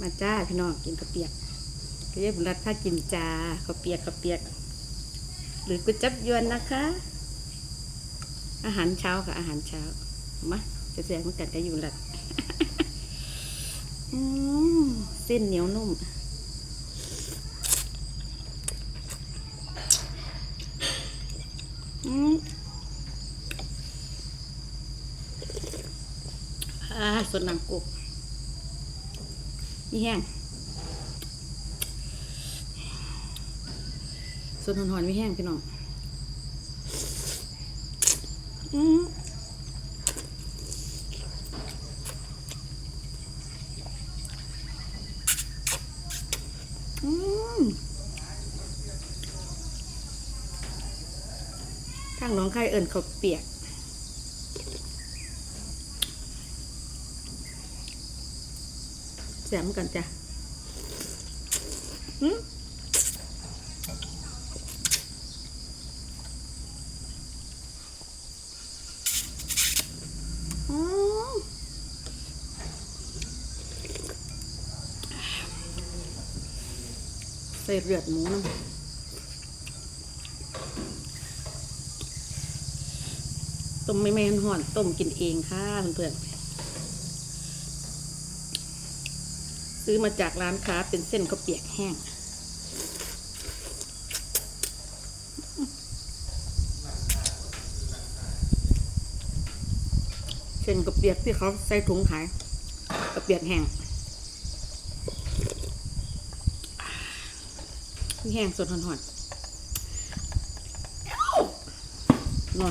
มาจ้าพี่น้องกินข้าวเปียกเรียกบุญรัตถ้ากินจ้าข้าวเปียกข้าวเปียก หรือก๋วยจับยวนนะคะ อาหารเช้าค่ะ อาหารเช้ามาจะแสดงเมือนกันกับอยู่รัตเส้นเหนียวนุ่มอืมอ่าสดน้ำกุก นี่แห้งสดหอนๆไม่แห้งพี่น้องอืมอืมทางน้องไข่เอิญเขาเปียก แสมกันจ้ะหืมอืมใส่เลือดหมูน้ำต้มไม่แม่นห่อนต้มกินเองค่ะเพื่อนๆ ซื้อมาจากร้านค้าเป็นเส้นข้าวเปียกแห้ง เส้นข้าวเปียกที่เขาใส่ถุงขายข้าวเปียกแห้งแห้งสดหอนๆนัว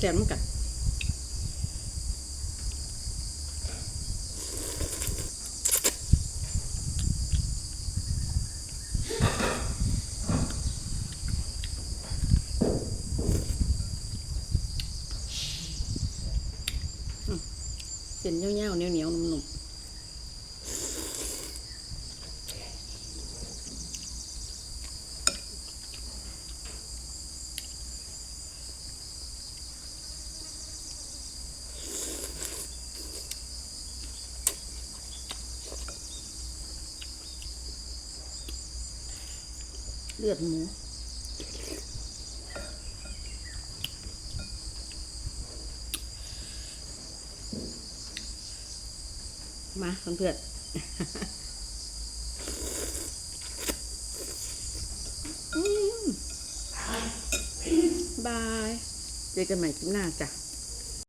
แจมกันเส้นเงี้ยวๆเหนียวๆนุ่มๆ เลือดหมูมาเพื่อนบาย เจอกันใหม่คลิปหน้าจ้ะ